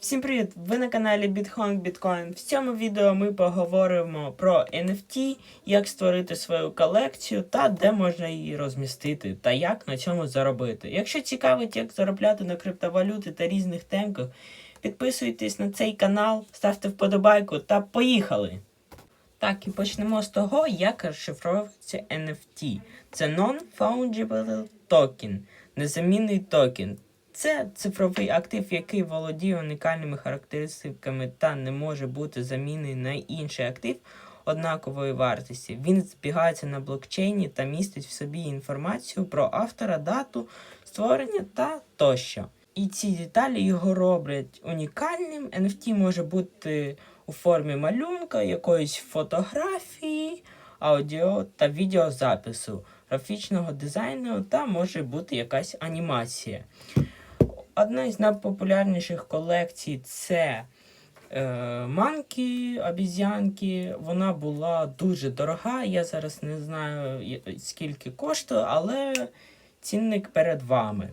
Всім привіт! Ви на каналі Bitcoin Bitcoin. В цьому відео ми поговоримо про NFT, як створити свою колекцію та де можна її розмістити, та як на цьому заробити. Якщо цікавить, як заробляти на криптовалюти та різних темках, підписуйтесь на цей канал, ставте вподобайку та поїхали! Так, і почнемо з того, як розшифровується NFT. Це Non-Fungible Token, незамінний токен. Це цифровий актив, який володіє унікальними характеристиками та не може бути замінений на інший актив однакової вартості. Він збігається на блокчейні та містить в собі інформацію про автора, дату створення та тощо. І ці деталі його роблять унікальним. NFT може бути у формі малюнка, якоїсь фотографії, аудіо та відеозапису, графічного дизайну та може бути якась анімація. Одна із найпопулярніших колекцій це е, манки, обіз'янки. Вона була дуже дорога. Я зараз не знаю скільки коштує, але цінник перед вами.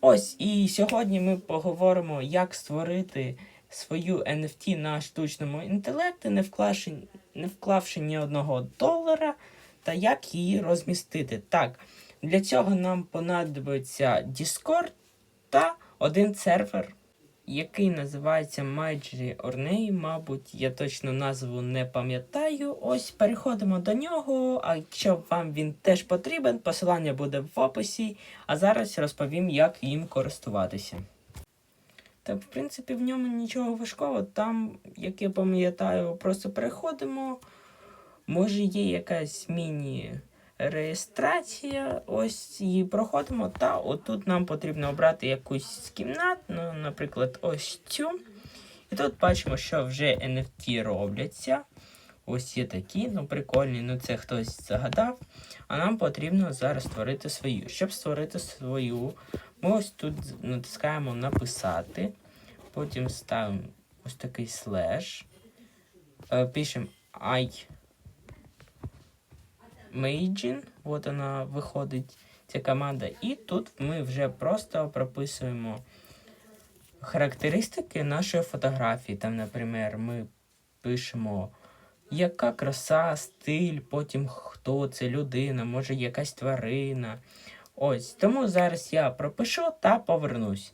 Ось і сьогодні ми поговоримо, як створити свою NFT на штучному інтелекті, не вклавши, не вклавши ні одного долара, та як її розмістити. Так, для цього нам понадобиться Discord та один сервер, який називається Major Ornay, мабуть, я точно назву не пам'ятаю. Ось переходимо до нього. А якщо вам він теж потрібен, посилання буде в описі. А зараз розповім, як їм користуватися. Та, в принципі, в ньому нічого важкого. Там, як я пам'ятаю, просто переходимо. Може, є якась міні реєстрація. Ось її проходимо. Та отут нам потрібно обрати якусь з кімнат, ну, наприклад, ось цю. І тут бачимо, що вже NFT робляться. Ось є такі, ну прикольні, ну це хтось загадав. А нам потрібно зараз створити свою. Щоб створити свою, ми ось тут натискаємо написати. Потім ставимо ось такий слеш. Е, Пишемо I Meijin, от вона виходить ця команда. І тут ми вже просто прописуємо характеристики нашої фотографії. Там, наприклад, ми пишемо, яка краса, стиль, потім хто це людина, може якась тварина. Ось, тому зараз я пропишу та повернусь.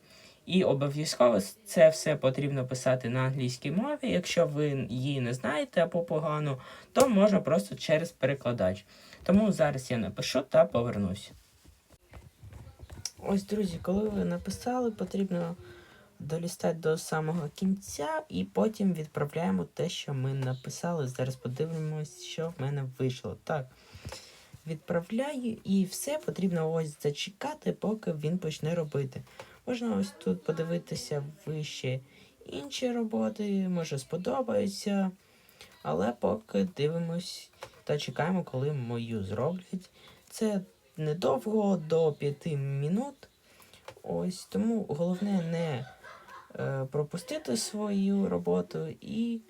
І обов'язково це все потрібно писати на англійській мові. Якщо ви її не знаєте або погано, то можна просто через перекладач. Тому зараз я напишу та повернусь. Ось, друзі, коли ви написали, потрібно долістати до самого кінця і потім відправляємо те, що ми написали. Зараз подивимось, що в мене вийшло. Так, відправляю і все потрібно ось зачекати, поки він почне робити. Можна ось тут подивитися вище інші роботи, може сподобаються. Але поки дивимось та чекаємо, коли мою зроблять. Це недовго до 5 минут. Ось тому головне не е, пропустити свою роботу і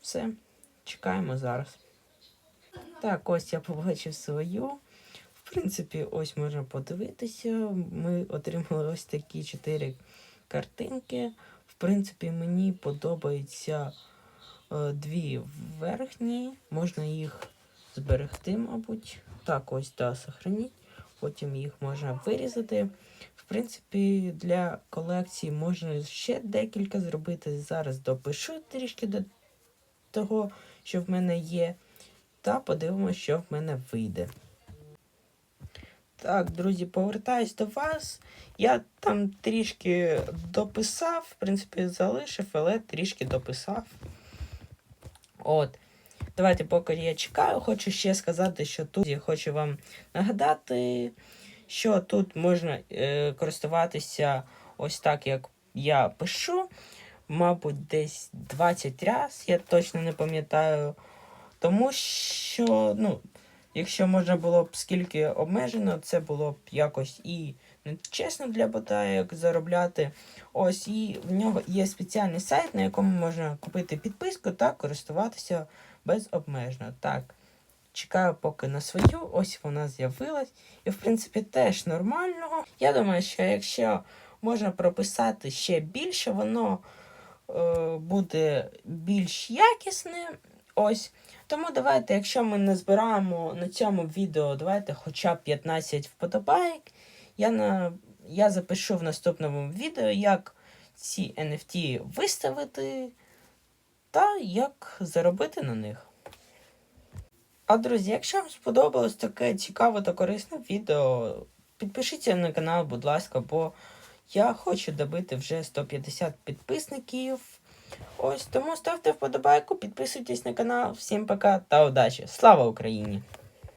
все. Чекаємо зараз. Так, ось я побачив свою. В принципі, ось можна подивитися. Ми отримали ось такі чотири картинки. В принципі, мені подобаються е, дві верхні. Можна їх зберегти, мабуть. Так, ось та сохраніть. Потім їх можна вирізати. В принципі, для колекції можна ще декілька зробити. Зараз допишу трішки до того, що в мене є. Та подивимося, що в мене вийде. Так, друзі, повертаюсь до вас. Я там трішки дописав, в принципі, залишив, але трішки дописав. От. Давайте, поки я чекаю, хочу ще сказати, що тут я хочу вам нагадати, що тут можна е, користуватися ось так, як я пишу. Мабуть, десь 20 разів, я точно не пам'ятаю. Тому що, ну, якщо можна було б скільки обмежено, це було б якось і чесно для бота, як заробляти. Ось і в нього є спеціальний сайт, на якому можна купити підписку та користуватися безобмежно. Так, чекаю поки на свою, ось вона з'явилась. І в принципі теж нормально. Я думаю, що якщо можна прописати ще більше, воно е, буде більш якісне. Ось. Тому давайте, якщо ми не збираємо на цьому відео, давайте хоча б 15 вподобайк. Я, на, я запишу в наступному відео, як ці NFT виставити та як заробити на них. А друзі, якщо вам сподобалось таке цікаве та корисне відео, підпишіться на канал, будь ласка, бо я хочу добити вже 150 підписників. Ось тому ставте вподобайку, підписуйтесь на канал. Всім пока та удачі! Слава Україні!